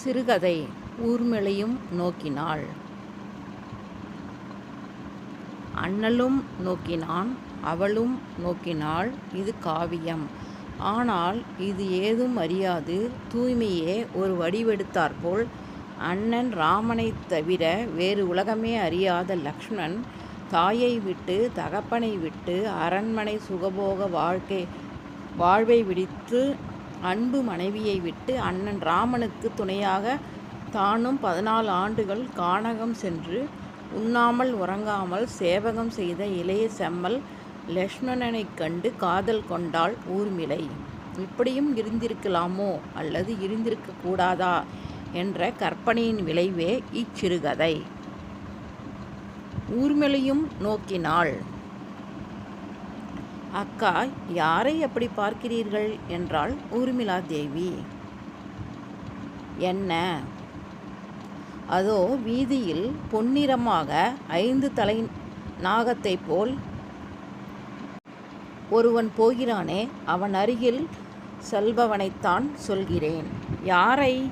சிறுகதை ஊர்மிளையும் நோக்கினாள். அண்ணலும் நோக்கினான் அவளும் நோக்கினாள் இது காவியம். ஆனால் இது ஏதும் அறியாது தூய்மையே ஒரு வடிவெடுத்தாற்போல் அண்ணன் ராமனைத் தவிர வேறு உலகமே அறியாத லக்ஷ்மணன் தாயை விட்டு தகப்பனை விட்டு அரண்மனை சுகபோக வாழ்க்கை வாழ்வை விடுத்து அன்பு மனைவியை விட்டு அண்ணன் ராமனுக்கு துணையாக தானும் பதினாலு ஆண்டுகள் கானகம் சென்று உண்ணாமல் உறங்காமல் சேவகம் செய்த இளைய செம்மல் லக்ஷ்மணனைக் கண்டு காதல் கொண்டாள் ஊர்மிளை. இப்படியும் இருந்திருக்கலாமோ? அல்லது இருந்திருக்க கூடாதா? என்ற கற்பனையின் விளைவே இச்சிறுகதை. ஊர்மிளையும் நோக்கினாள். அக்கா யாரை அப்படி பார்க்கிறீர்கள்? என்றாள் ஊர்மிளா தேவி என்ன? அதோ வீதியில் பொன்னிறமாக ஐந்து தலை நாகத்தைப் போல் ஒருவன் போகிறானே அவன் அருகில் செல்பவனைத்தான் சொல்கிறேன். யாரை?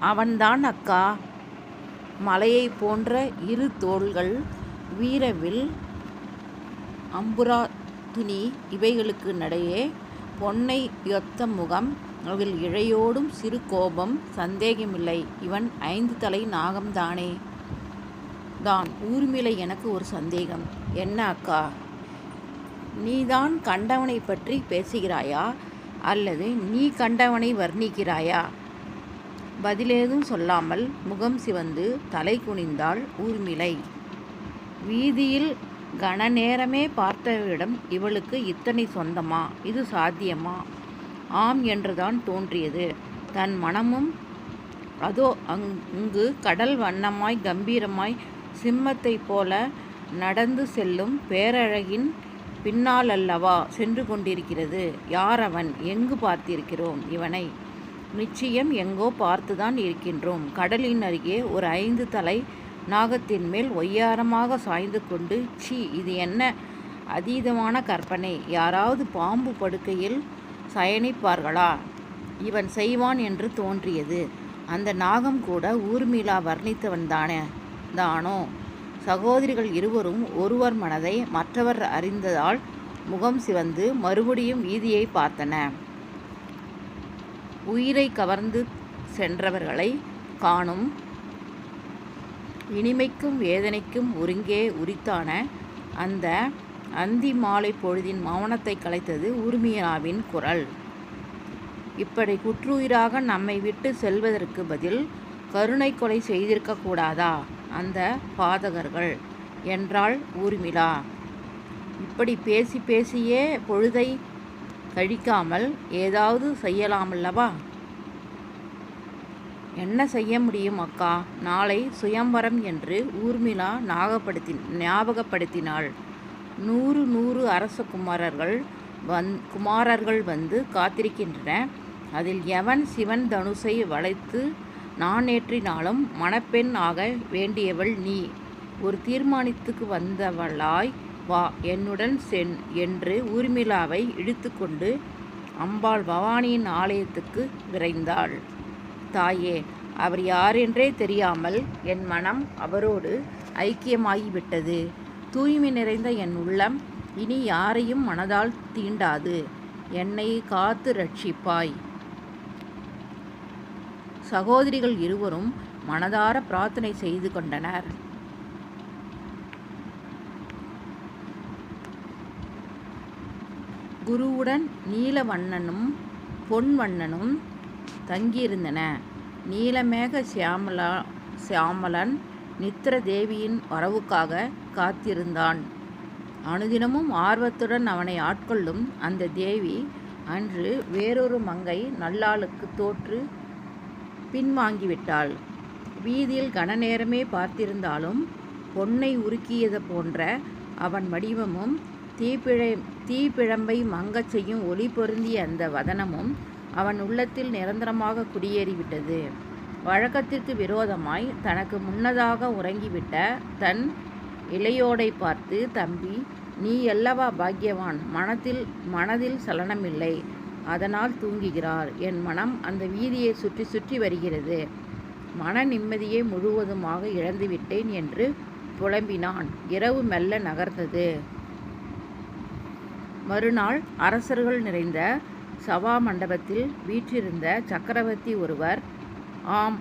அவன்தான் அக்கா. மலையைப் போன்ற இரு தோள்கள் வீரவில் அம்புரா துணி இவைகளுக்கு நடையே. பொன்னை யொத்த முகம் அதில் இழையோடும் சிறு கோபம் சந்தேகமில்லை. இவன் ஐந்து தலை நாகம்தானே தான். ஊர்மிளை எனக்கு ஒரு சந்தேகம். என்ன அக்கா? நீதான் கண்டவனை பற்றி பேசுகிறாயா? அல்லது நீ கண்டவனை வர்ணிக்கிறாயா? பதிலேதும் சொல்லாமல் முகம் சிவந்து தலை குனிந்தாள் ஊர்மிளை. வீதியில் கன நேரமே பார்த்தவரிடம் இவளுக்கு இத்தனை சொந்தமா? இது சாத்தியமா? ஆம் என்றுதான் தோன்றியது. தன் மனமும் அதோ அங் அங்கு கடல் வண்ணமாய் கம்பீரமாய் சிம்மத்தைப் போல நடந்து செல்லும் பேரழகின் பின்னால் அல்லவா சென்று கொண்டிருக்கிறது? யார் அவன் எங்கு பார்த்திருக்கிறோம் இவனை? நிச்சயம் எங்கோ பார்த்துதான் இருக்கின்றோம். கடலின் அருகே ஒரு ஐந்து தலை நாகத்தின் மேல் ஒய்யாரமாக சாய்ந்து கொண்டு சி இது என்ன அதீதமான கற்பனை? யாராவது பாம்பு படுக்கையில் சயனிப்பார்களா? இவன் செய்வான் என்று தோன்றியது. அந்த நாகம் கூட ஊர்மிளா வர்ணித்தவன் தானே தானோ? சகோதரிகள் இருவரும் ஒருவர் மனதை மற்றவர் அறிந்ததால் முகம் சிவந்து மறுபடியும் வீதியை பார்த்தன. உயிரை கவர்ந்து சென்றவர்களை காணும் இனிமைக்கும் வேதனைக்கும் ஒருங்கே உரித்தான அந்த அந்தி மாலை பொழுதின் மௌனத்தை கலைத்தது ஊர்மியாவின் குரல். இப்படி குற்றுயிராக நம்மை விட்டு செல்வதற்கு பதில் கருணை கொலை செய்திருக்கக்கூடாதா அந்த பாதகர்கள். என்றாள் ஊர்மிளா இப்படி பேசி பேசியே பொழுதை கழிக்காமல் ஏதாவது செய்யலாமல்லவா? என்ன செய்ய முடியும் அக்கா? நாளை சுயம்பரம் என்று ஊர்மிளா நாகப்படுத்தி ஞாபகப்படுத்தினாள். நூறு நூறு அரச குமாரர்கள் வந் குமாரர்கள் வந்து காத்திருக்கின்றன. அதில் எவன் சிவன் தனுசை வளைத்து நானேற்றினாலும் மணப்பெண் ஆக வேண்டியவள் நீ. ஒரு தீர்மானத்துக்கு வந்தவளாய் வா என்னுடன் சென் என்று ஊர்மிளாவை இழுத்துக்கொண்டு அம்பாள் பவானியின் ஆலயத்துக்கு விரைந்தாள். தாயே அவர் யாரென்றே தெரியாமல் என் மனம் அவரோடு ஐக்கியமாகிவிட்டது. தூய்மை நிறைந்த என் உள்ளம் இனி யாரையும் மனதால் தீண்டாது. என்னை காத்து ரட்சிப்பாய். சகோதரிகள் இருவரும் மனதார பிரார்த்தனை செய்து கொண்டனர். குருவுடன் நீலவண்ணனும் பொன்வண்ணனும் தங்கியிருந்தன. நீலமேக சியாமலா சியாமலன் நித்திர தேவியின் வரவுக்காக காத்திருந்தான். அனுதினமும் ஆர்வத்துடன் அவனை ஆட்கொள்ளும் அந்த தேவி அன்று வேறொரு மங்கை நல்லாளுக்கு தோற்று பின்வாங்கிவிட்டாள். வீதியில் கனநேரமே பார்த்திருந்தாலும் பொன்னை உருக்கியது போன்ற அவன் வடிவமும் தீப்பிழை தீப்பிழம்பை மங்கச் செய்யும் ஒளி பொருந்திய அந்த வதனமும் அவன் உள்ளத்தில் நிரந்தரமாக குடியேறிவிட்டது. வழக்கத்திற்கு விரோதமாய் தனக்கு முன்னதாக உறங்கிவிட்ட தன் இளையோடை பார்த்து தம்பி நீ அல்லவா பாக்கியவான்? மனத்தில் மனதில் சலனமில்லை. அதனால் தூங்குகிறார். என் மனம் அந்த வீதியை சுற்றி சுற்றி வருகிறது. மன நிம்மதியை முழுவதுமாக இழந்துவிட்டேன் என்று புலம்பினான். இரவு மெல்ல நகர்ந்தது. மறுநாள் அரசர்கள் நிறைந்த சவா மண்டபத்தில் வீற்றிருந்த சக்கரவர்த்தி ஒருவர் ஆம்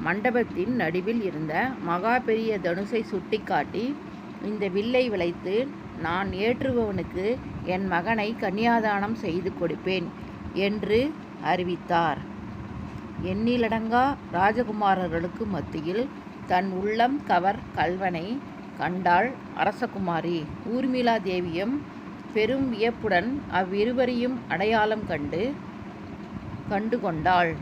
மண்டபத்தின் நடுவில் இருந்த மகா பெரிய தனுசை சுட்டிக்காட்டி இந்த வில்லை விளைத்து நான் ஏற்றுபவனுக்கு என் மகனை கன்னியாதானம் செய்து கொடுப்பேன் என்று அறிவித்தார். எண்ணிலடங்கா ராஜகுமாரர்களுக்கு மத்தியில் தன் உள்ளம் கவர் கல்வனை கண்டாள் அரசகுமாரி. ஊர்மிளா தேவியும் பெரும் வியப்புடன் அவ்விருவரையும் அடையாளம் கண்டு கண்டு கொண்டாள்.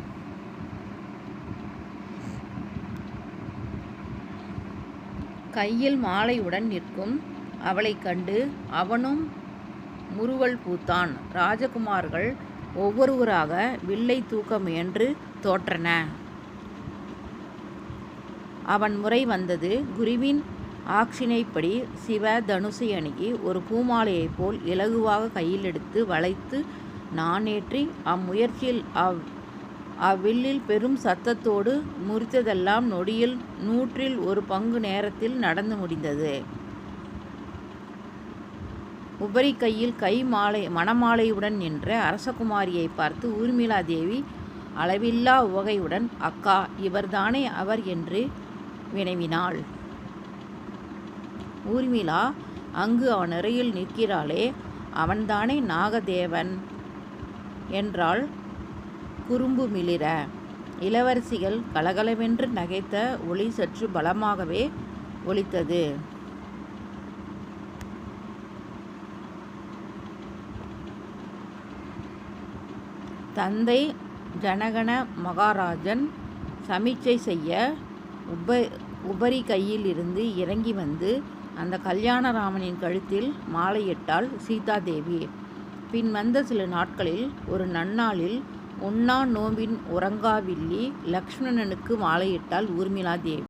கையில் மாலையுடன் நிற்கும் அவளைக் கண்டு அவனும் முறுவல் பூத்தான். ராஜகுமார்கள் ஒவ்வொருவராக வில்லை தூக்க முயன்று தோற்றன. அவன் முறை வந்தது குருவின் ஆக்ஷினைப்படி சிவ தனுசை அணுகி ஒரு பூமாலையைப் போல் இலகுவாக கையில் எடுத்து வளைத்து நானேற்றி அம்முயற்சியில் அவ் அவ்வில்லில் பெரும் சத்தத்தோடு முறித்ததெல்லாம் நொடியில் நூற்றில் ஒரு பங்கு நேரத்தில் நடந்து முடிந்தது. உபரி கையில் கை மாலை மணமாலையுடன் நின்ற அரசகுமாரியை பார்த்து ஊர்மிளா தேவி அளவில்லா உவகையுடன் அக்கா இவர்தானே அவர் என்று வினவினாள். ஊர்மிளா அங்கு அவன் அறையில் நிற்கிறாளே அவன்தானே நாகதேவன்? என்றாள் குறும்பு மிளிர. இளவரசிகள் கலகலவென்று நகைத்த ஒளி சற்று பலமாகவே ஒலித்தது. தந்தை ஜனகன மகாராஜன் சமீட்சை செய்ய உப உபரி கையில் இருந்து இறங்கி வந்து அந்த கல்யாணராமனின் கழுத்தில் மாலையிட்டாள் சீதாதேவி. பின் வந்த சில நாட்களில் ஒரு நன்னாளில் உண்ணா நோம்பின் உறங்காவில்லி லக்ஷ்மணனுக்கு மாலையிட்டாள் ஊர்மிளா தேவி